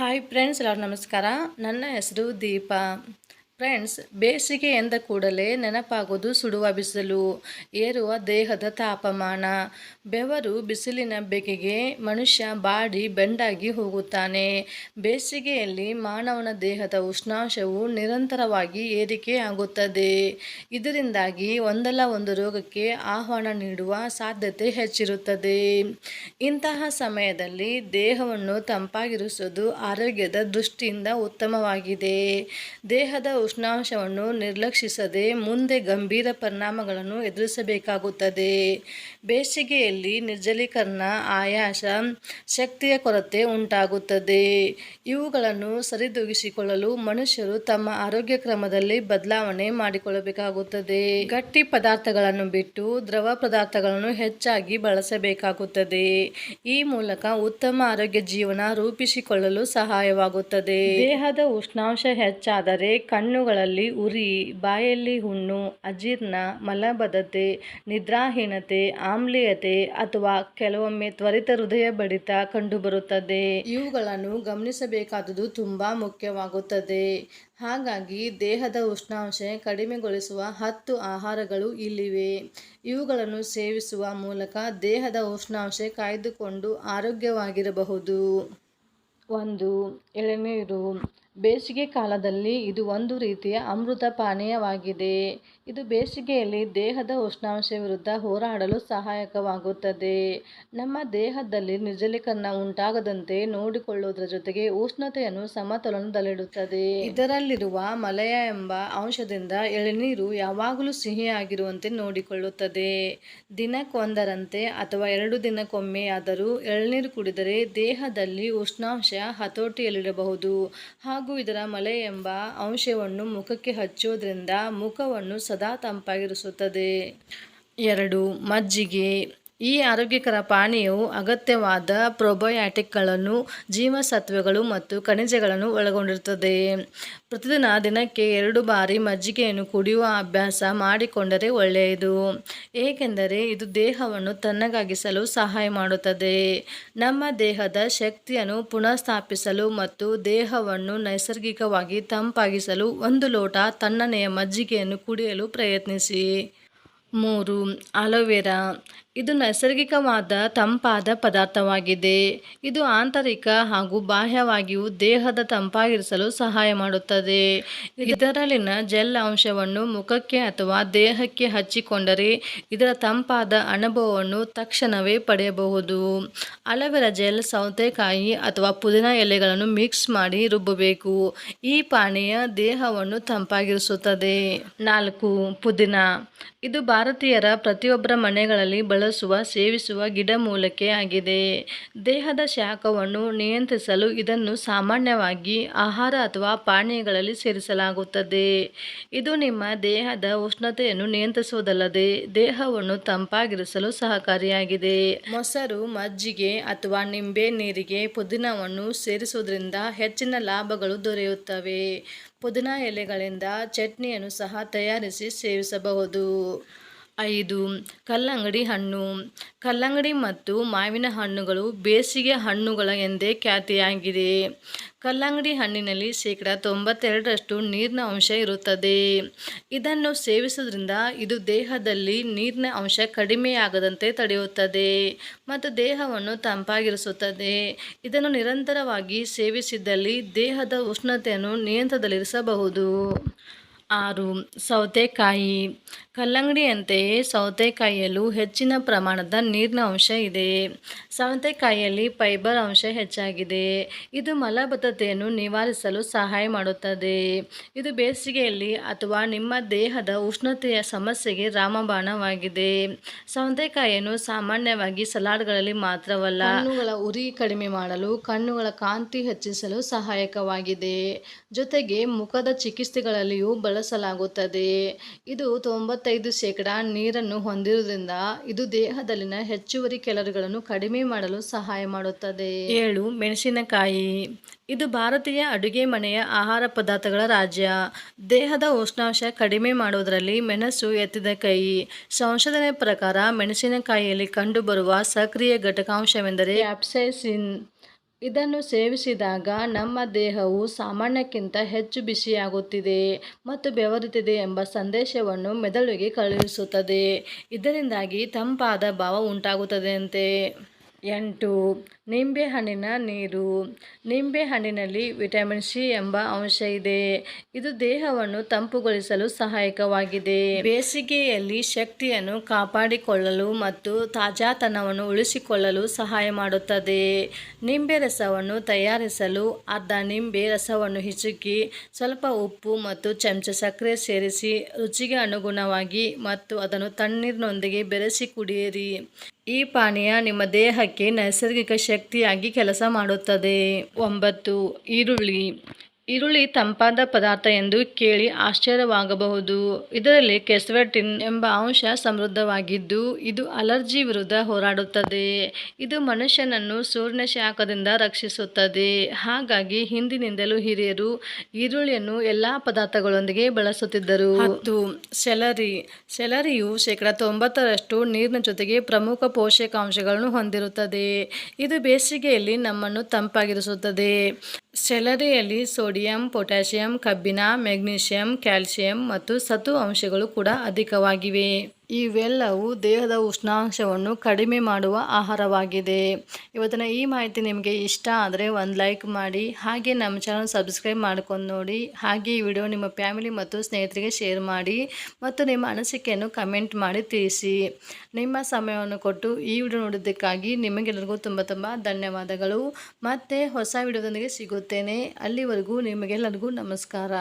Hi friends ಎಲ್ಲರೂ ನಮಸ್ಕಾರ. ನನ್ನ ಹೆಸರು ದೀಪಾ. ಫ್ರೆಂಡ್ಸ್ ಬೇಸಿಗೆ ಎಂದ ಕೂಡಲೇ ನೆನಪಾಗೋದು ಸುಡುವ ಬಿಸಿಲು, ಏರುವ ದೇಹದ ತಾಪಮಾನ, ಬೆವರು ಬಿಸಿಲಿನ ಬೆಗೆಗೆ ಮನುಷ್ಯ ಬಾಡಿ ಬೆಂಡಾಗಿ ಹೋಗುತ್ತಾನೆ. ಬೇಸಿಗೆಯಲ್ಲಿ ಮಾನವನ ದೇಹದ ಉಷ್ಣಾಂಶವು ನಿರಂತರವಾಗಿ ಏರಿಕೆ ಆಗುತ್ತದೆ. ಇದರಿಂದಾಗಿ ಒಂದಲ್ಲ ಒಂದು ರೋಗಕ್ಕೆ ಆಹ್ವಾನ ನೀಡುವ ಸಾಧ್ಯತೆ ಹೆಚ್ಚಿರುತ್ತದೆ. ಇಂತಹ ಸಮಯದಲ್ಲಿ ದೇಹವನ್ನು ತಂಪಾಗಿರಿಸುವುದು ಆರೋಗ್ಯದ ದೃಷ್ಟಿಯಿಂದ ಉತ್ತಮವಾಗಿದೆ. ದೇಹದ ಉಷ್ಣಾಂಶವನ್ನು ನಿರ್ಲಕ್ಷಿಸದೆ ಮುಂದೆ ಗಂಭೀರ ಪರಿಣಾಮಗಳನ್ನು ಎದುರಿಸಬೇಕಾಗುತ್ತದೆ. ಬೇಸಿಗೆಯಲ್ಲಿ ನಿರ್ಜಲೀಕರಣ, ಆಯಾಸ, ಶಕ್ತಿಯ ಕೊರತೆ ಉಂಟಾಗುತ್ತದೆ. ಇವುಗಳನ್ನು ಸರಿದೂಗಿಸಿಕೊಳ್ಳಲು ಮನುಷ್ಯರು ತಮ್ಮ ಆರೋಗ್ಯ ಕ್ರಮದಲ್ಲಿ ಬದಲಾವಣೆ ಮಾಡಿಕೊಳ್ಳಬೇಕಾಗುತ್ತದೆ. ಗಟ್ಟಿ ಪದಾರ್ಥಗಳನ್ನು ಬಿಟ್ಟು ದ್ರವ ಪದಾರ್ಥಗಳನ್ನು ಹೆಚ್ಚಾಗಿ ಬಳಸಬೇಕಾಗುತ್ತದೆ. ಈ ಮೂಲಕ ಉತ್ತಮ ಆರೋಗ್ಯ ಜೀವನ ರೂಪಿಸಿಕೊಳ್ಳಲು ಸಹಾಯವಾಗುತ್ತದೆ. ದೇಹದ ಉಷ್ಣಾಂಶ ಹೆಚ್ಚಾದರೆ ಕಣ್ಣುಗಳಲ್ಲಿ ಉರಿ ಬಾಯಲ್ಲಿ ಹುಣ್ಣು ಅಜೀರ್ಣ ಮಲಬದ್ಧತೆ ನಿದ್ರಾಹೀನತೆ ಆಮ್ಲೀಯತೆ ಅಥವಾ ಕೆಲವೊಮ್ಮೆ ತ್ವರಿತ ಹೃದಯ ಬಡಿತ ಕಂಡುಬರುತ್ತದೆ. ಇವುಗಳನ್ನು ಗಮನಿಸಬೇಕಾದುದು ತುಂಬಾ ಮುಖ್ಯವಾಗುತ್ತದೆ. ಹಾಗಾಗಿ ದೇಹದ ಉಷ್ಣಾಂಶ ಕಡಿಮೆಗೊಳಿಸುವ ಹತ್ತು ಆಹಾರಗಳು ಇಲ್ಲಿವೆ. ಇವುಗಳನ್ನು ಸೇವಿಸುವ ಮೂಲಕ ದೇಹದ ಉಷ್ಣಾಂಶ ಕಾಯ್ದುಕೊಂಡು ಆರೋಗ್ಯವಾಗಿರಬಹುದು. ಒಂದು ಎಳನೀರು. ಬೇಸಿಗೆ ಕಾಲದಲ್ಲಿ ಇದು ಒಂದು ರೀತಿಯ ಅಮೃತ ಪಾನೀಯವಾಗಿದೆ. ಇದು ಬೇಸಿಗೆಯಲ್ಲಿ ದೇಹದ ಉಷ್ಣಾಂಶ ವಿರುದ್ಧ ಹೋರಾಡಲು ಸಹಾಯಕವಾಗುತ್ತದೆ. ನಮ್ಮ ದೇಹದಲ್ಲಿ ನಿರ್ಜಲೀಕರಣ ಉಂಟಾಗದಂತೆ ನೋಡಿಕೊಳ್ಳುವುದರ ಜೊತೆಗೆ ಉಷ್ಣತೆಯನ್ನು ಸಮತೋಲನದಲ್ಲಿಡುತ್ತದೆ. ಇದರಲ್ಲಿರುವ ಮಲಯ ಎಂಬ ಅಂಶದಿಂದ ಎಳನೀರು ಯಾವಾಗಲೂ ಸಿಹಿಯಾಗಿರುವಂತೆ ನೋಡಿಕೊಳ್ಳುತ್ತದೆ. ದಿನಕ್ಕೊಂದರಂತೆ ಅಥವಾ ಎರಡು ದಿನಕ್ಕೊಮ್ಮೆಯಾದರೂ ಎಳನೀರು ಕುಡಿದರೆ ದೇಹದಲ್ಲಿ ಉಷ್ಣಾಂಶ ಹತೋಟಿಯಲ್ಲಿಡಬಹುದು ಹಾಗೂ ಇದರ ಮಲೆ ಎಂಬ ಅಂಶವನ್ನು ಮುಖಕ್ಕೆ ಹಚ್ಚೋದ್ರಿಂದ ಮುಖವನ್ನು ಸದಾ ತಂಪಾಗಿರಿಸುತ್ತದೆ. ಎರಡು ಮಜ್ಜಿಗೆ ಈ ಆರೋಗ್ಯಕರ ಪಾನೀಯವು ಅಗತ್ಯವಾದ ಪ್ರೊಬಯಾಟಿಕ್ಗಳನ್ನು, ಜೀವಸತ್ವಗಳು ಮತ್ತು ಖನಿಜಗಳನ್ನು ಒಳಗೊಂಡಿರುತ್ತದೆ. ಪ್ರತಿದಿನ ದಿನಕ್ಕೆ ಎರಡು ಬಾರಿ ಮಜ್ಜಿಗೆಯನ್ನು ಕುಡಿಯುವ ಅಭ್ಯಾಸ ಮಾಡಿಕೊಂಡರೆ ಒಳ್ಳೆಯದು. ಏಕೆಂದರೆ ಇದು ದೇಹವನ್ನು ತಣ್ಣಗಾಗಿಸಲು ಸಹಾಯ ಮಾಡುತ್ತದೆ. ನಮ್ಮ ದೇಹದ ಶಕ್ತಿಯನ್ನು ಪುನಃಸ್ಥಾಪಿಸಲು ಮತ್ತು ದೇಹವನ್ನು ನೈಸರ್ಗಿಕವಾಗಿ ತಂಪಾಗಿಸಲು ಒಂದು ಲೋಟ ತಣ್ಣನೆಯ ಮಜ್ಜಿಗೆಯನ್ನು ಕುಡಿಯಲು ಪ್ರಯತ್ನಿಸಿ. ಮೂರು, ಅಲೋವೆರಾ. ಇದು ನೈಸರ್ಗಿಕವಾದ ತಂಪಾದ ಪದಾರ್ಥವಾಗಿದೆ. ಇದು ಆಂತರಿಕ ಹಾಗೂ ಬಾಹ್ಯವಾಗಿಯೂ ದೇಹದ ತಂಪಾಗಿರಿಸಲು ಸಹಾಯ ಮಾಡುತ್ತದೆ. ಇದರಲ್ಲಿನ ಜೆಲ್ ಅಂಶವನ್ನು ಮುಖಕ್ಕೆ ಅಥವಾ ದೇಹಕ್ಕೆ ಹಚ್ಚಿಕೊಂಡರೆ ಇದರ ತಂಪಾದ ಅನುಭವವನ್ನು ತಕ್ಷಣವೇ ಪಡೆಯಬಹುದು. ಅಲೋವೆರಾ ಜೆಲ್ ಸೌತೆಕಾಯಿ ಅಥವಾ ಪುದೀನ ಎಲೆಗಳನ್ನು ಮಿಕ್ಸ್ ಮಾಡಿ ರುಬ್ಬಬೇಕು. ಈ ಪಾನೀಯ ದೇಹವನ್ನು ತಂಪಾಗಿರಿಸುತ್ತದೆ. ನಾಲ್ಕು, ಪುದೀನ. ಇದು ಭಾರತೀಯರ ಪ್ರತಿಯೊಬ್ಬರ ಮನೆಗಳಲ್ಲಿ ಬಳಸುವ ಸೇವಿಸುವ ಗಿಡಮೂಲಿಕೆ ಆಗಿದೆ. ದೇಹದ ಶಾಖವನ್ನು ನಿಯಂತ್ರಿಸಲು ಇದನ್ನು ಸಾಮಾನ್ಯವಾಗಿ ಆಹಾರ ಅಥವಾ ಪಾನೀಯಗಳಲ್ಲಿ ಸೇರಿಸಲಾಗುತ್ತದೆ. ಇದು ನಿಮ್ಮ ದೇಹದ ಉಷ್ಣತೆಯನ್ನು ನಿಯಂತ್ರಿಸುವುದಲ್ಲದೆ ದೇಹವನ್ನು ತಂಪಾಗಿರಿಸಲು ಸಹಕಾರಿಯಾಗಿದೆ. ಮೊಸರು, ಮಜ್ಜಿಗೆ ಅಥವಾ ನಿಂಬೆ ನೀರಿಗೆ ಪುದೀನವನ್ನು ಸೇರಿಸುವುದರಿಂದ ಹೆಚ್ಚಿನ ಲಾಭಗಳು ದೊರೆಯುತ್ತವೆ. ಪುದೀನ ಎಲೆಗಳಿಂದ ಚಟ್ನಿಯನ್ನು ಸಹ ತಯಾರಿಸಿ ಸೇವಿಸಬಹುದು. ಐದು, ಕಲ್ಲಂಗಡಿ ಹಣ್ಣು. ಕಲ್ಲಂಗಡಿ ಮತ್ತು ಮಾವಿನ ಹಣ್ಣುಗಳು ಬೇಸಿಗೆ ಹಣ್ಣುಗಳ ಎಂದೇ ಖ್ಯಾತಿಯಾಗಿದೆ. ಕಲ್ಲಂಗಡಿ ಹಣ್ಣಿನಲ್ಲಿ ಶೇಕಡ ತೊಂಬತ್ತೆರಡರಷ್ಟು ನೀರಿನ ಅಂಶ ಇರುತ್ತದೆ. ಇದನ್ನು ಸೇವಿಸುವುದರಿಂದ ಇದು ದೇಹದಲ್ಲಿ ನೀರಿನ ಅಂಶ ಕಡಿಮೆಯಾಗದಂತೆ ತಡೆಯುತ್ತದೆ ಮತ್ತು ದೇಹವನ್ನು ತಂಪಾಗಿರಿಸುತ್ತದೆ. ಇದನ್ನು ನಿರಂತರವಾಗಿ ಸೇವಿಸಿದಲ್ಲಿ ದೇಹದ ಉಷ್ಣತೆಯನ್ನು ನಿಯಂತ್ರಣದಲ್ಲಿರಿಸಬಹುದು. ಆರು ಸೌತೆಕಾಯಿ. ಕಲ್ಲಂಗಡಿಯಂತೆಯೇ ಸೌತೆಕಾಯಿಯಲ್ಲೂ ಹೆಚ್ಚಿನ ಪ್ರಮಾಣದ ನೀರಿನ ಅಂಶ ಇದೆ. ಸೌತೆಕಾಯಿಯಲ್ಲಿ ಫೈಬರ್ ಅಂಶ ಹೆಚ್ಚಾಗಿದೆ. ಇದು ಮಲಬದ್ಧತೆಯನ್ನು ನಿವಾರಿಸಲು ಸಹಾಯ ಮಾಡುತ್ತದೆ. ಇದು ಬೇಸಿಗೆಯಲ್ಲಿ ಅಥವಾ ನಿಮ್ಮ ದೇಹದ ಉಷ್ಣತೆಯ ಸಮಸ್ಯೆಗೆ ರಾಮಬಾಣವಾಗಿದೆ. ಸೌತೆಕಾಯಿಯನ್ನು ಸಾಮಾನ್ಯವಾಗಿ ಸಲಾಡ್ಗಳಲ್ಲಿ ಮಾತ್ರವಲ್ಲ ಕಣ್ಣುಗಳ ಉರಿ ಕಡಿಮೆ ಮಾಡಲು, ಕಣ್ಣುಗಳ ಕಾಂತಿ ಹೆಚ್ಚಿಸಲು ಸಹಾಯಕವಾಗಿದೆ. ಜೊತೆಗೆ ಮುಖದ ಚಿಕಿತ್ಸೆಗಳಲ್ಲಿಯೂ ಬಳಸಲಾಗುತ್ತದೆ. ಇದು ತೊಂಬತ್ತೈದು ಶೇಕಡ ನೀರನ್ನು ಹೊಂದಿರುವುದರಿಂದ ಇದು ದೇಹದಲ್ಲಿನ ಹೆಚ್ಚುವರಿ ಕೆಲರುಗಳನ್ನು ಕಡಿಮೆ ಮಾಡಲು ಸಹಾಯ ಮಾಡುತ್ತದೆ. ಏಳು ಮೆಣಸಿನಕಾಯಿ. ಇದು ಭಾರತೀಯ ಅಡುಗೆ ಮನೆಯ ಆಹಾರ ಪದಾರ್ಥಗಳ ರಾಜ್ಯ. ದೇಹದ ಉಷ್ಣಾಂಶ ಕಡಿಮೆ ಮಾಡುವುದರಲ್ಲಿ ಮೆಣಸು ಎತ್ತಿದ ಕೈ. ಸಂಶೋಧನೆ ಪ್ರಕಾರ ಮೆಣಸಿನಕಾಯಿಯಲ್ಲಿ ಕಂಡುಬರುವ ಸಕ್ರಿಯ ಘಟಕಾಂಶವೆಂದರೆ ಕ್ಯಾಪ್ಸೈಸಿನ್ ಇದನ್ನು ಸೇವಿಸಿದಾಗ ನಮ್ಮ ದೇಹವು ಸಾಮಾನ್ಯಕ್ಕಿಂತ ಹೆಚ್ಚು ಬಿಸಿಯಾಗುತ್ತಿದೆ ಮತ್ತು ಬೆವರುತ್ತಿದೆ ಎಂಬ ಸಂದೇಶವನ್ನು ಮೆದುಳಿಗೆ ಕಳುಹಿಸುತ್ತದೆ. ಇದರಿಂದಾಗಿ ತಂಪಾದ ಭಾವ ಉಂಟಾಗುತ್ತದೆಯಂತೆ ಎಂಟು. ನಿಂಬೆಹಣ್ಣಿನ ನೀರು. ನಿಂಬೆಹಣ್ಣಿನಲ್ಲಿ ವಿಟಮಿನ್ ಸಿ ಎಂಬ ಅಂಶ ಇದೆ. ಇದು ದೇಹವನ್ನು ತಂಪುಗೊಳಿಸಲು ಸಹಾಯಕವಾಗಿದೆ. ಬೇಸಿಗೆಯಲ್ಲಿ ಶಕ್ತಿಯನ್ನು ಕಾಪಾಡಿಕೊಳ್ಳಲು ಮತ್ತು ತಾಜಾತನವನ್ನು ಉಳಿಸಿಕೊಳ್ಳಲು ಸಹಾಯ ಮಾಡುತ್ತದೆ. ನಿಂಬೆ ರಸವನ್ನು ತಯಾರಿಸಲು ಅರ್ಧ ನಿಂಬೆ ರಸವನ್ನು ಹಿಚುಕಿ ಸ್ವಲ್ಪ ಉಪ್ಪು ಮತ್ತು ಚಮಚ ಸಕ್ಕರೆ ಸೇರಿಸಿ, ರುಚಿಗೆ ಅನುಗುಣವಾಗಿ ಮತ್ತು ಅದನ್ನು ತಣ್ಣೀರಿನೊಂದಿಗೆ ಬೆರೆಸಿ ಕುಡಿಯಿರಿ. ಈ ಪಾನೀಯ ನಿಮ್ಮ ದೇಹಕ್ಕೆ ನೈಸರ್ಗಿಕ ಶಕ್ತಿಯಾಗಿ ಕೆಲಸ ಮಾಡುತ್ತದೆ. ಒಂಬತ್ತು ಈರುಳ್ಳಿ. ಈರುಳ್ಳಿ ತಂಪಾದ ಪದಾರ್ಥ ಎಂದು ಕೇಳಿ ಆಶ್ಚರ್ಯವಾಗಬಹುದು. ಇದರಲ್ಲಿ ಕೆಸ್ವೆಟಿನ್ ಎಂಬ ಅಂಶ ಸಮೃದ್ಧವಾಗಿದ್ದು, ಇದು ಅಲರ್ಜಿ ವಿರುದ್ಧ ಹೋರಾಡುತ್ತದೆ. ಇದು ಮನುಷ್ಯನನ್ನು ಸೂರ್ಯನ ಶಾಖದಿಂದ ರಕ್ಷಿಸುತ್ತದೆ. ಹಾಗಾಗಿ ಹಿಂದಿನಿಂದಲೂ ಹಿರಿಯರು ಈರುಳ್ಳಿಯನ್ನು ಎಲ್ಲ ಪದಾರ್ಥಗಳೊಂದಿಗೆ ಬಳಸುತ್ತಿದ್ದರು. ಮತ್ತು ಸೆಲರಿ. ಸೆಲರಿಯು ಶೇಕಡ ತೊಂಬತ್ತರಷ್ಟು ನೀರಿನ ಜೊತೆಗೆ ಪ್ರಮುಖ ಪೋಷಕಾಂಶಗಳನ್ನು ಹೊಂದಿರುತ್ತದೆ. ಇದು ಬೇಸಿಗೆಯಲ್ಲಿ ನಮ್ಮನ್ನು ತಂಪಾಗಿರಿಸುತ್ತದೆ. ಸೆಲರಿಯಲ್ಲಿ ಸೋಡಿಯಂ ಪೊಟ್ಯಾಷಿಯಂ ಕಬ್ಬಿಣ ಮೆಗ್ನೀಷಿಯಂ ಕ್ಯಾಲ್ಸಿಯಂ ಮತ್ತು ಸತು ಅಂಶಗಳು ಕೂಡ ಅಧಿಕವಾಗಿವೆ. ಇವೆಲ್ಲವೂ ದೇಹದ ಉಷ್ಣಾಂಶವನ್ನು ಕಡಿಮೆ ಮಾಡುವ ಆಹಾರವಾಗಿದೆ. ಇವತ್ತಿನ ಈ ಮಾಹಿತಿ ನಿಮಗೆ ಇಷ್ಟ ಆದರೆ ಒಂದು ಲೈಕ್ ಮಾಡಿ, ಹಾಗೆ ನಮ್ಮ ಚಾನಲ್ ಸಬ್ಸ್ಕ್ರೈಬ್ ಮಾಡ್ಕೊಂಡು ನೋಡಿ, ಹಾಗೆ ಈ ವಿಡಿಯೋ ನಿಮ್ಮ ಫ್ಯಾಮಿಲಿ ಮತ್ತು ಸ್ನೇಹಿತರಿಗೆ ಶೇರ್ ಮಾಡಿ ಮತ್ತು ನಿಮ್ಮ ಅನಿಸಿಕೆಯನ್ನು ಕಮೆಂಟ್ ಮಾಡಿ ತಿಳಿಸಿ. ನಿಮ್ಮ ಸಮಯವನ್ನು ಕೊಟ್ಟು ಈ ವಿಡಿಯೋ ನೋಡಿದ್ದಕ್ಕಾಗಿ ನಿಮಗೆಲ್ಲರಿಗೂ ತುಂಬ ತುಂಬ ಧನ್ಯವಾದಗಳು. ಮತ್ತು ಹೊಸ ವಿಡಿಯೋದೊಂದಿಗೆ ಸಿಗುತ್ತೇನೆ. ಅಲ್ಲಿವರೆಗೂ ನಿಮಗೆಲ್ಲರಿಗೂ ನಮಸ್ಕಾರ.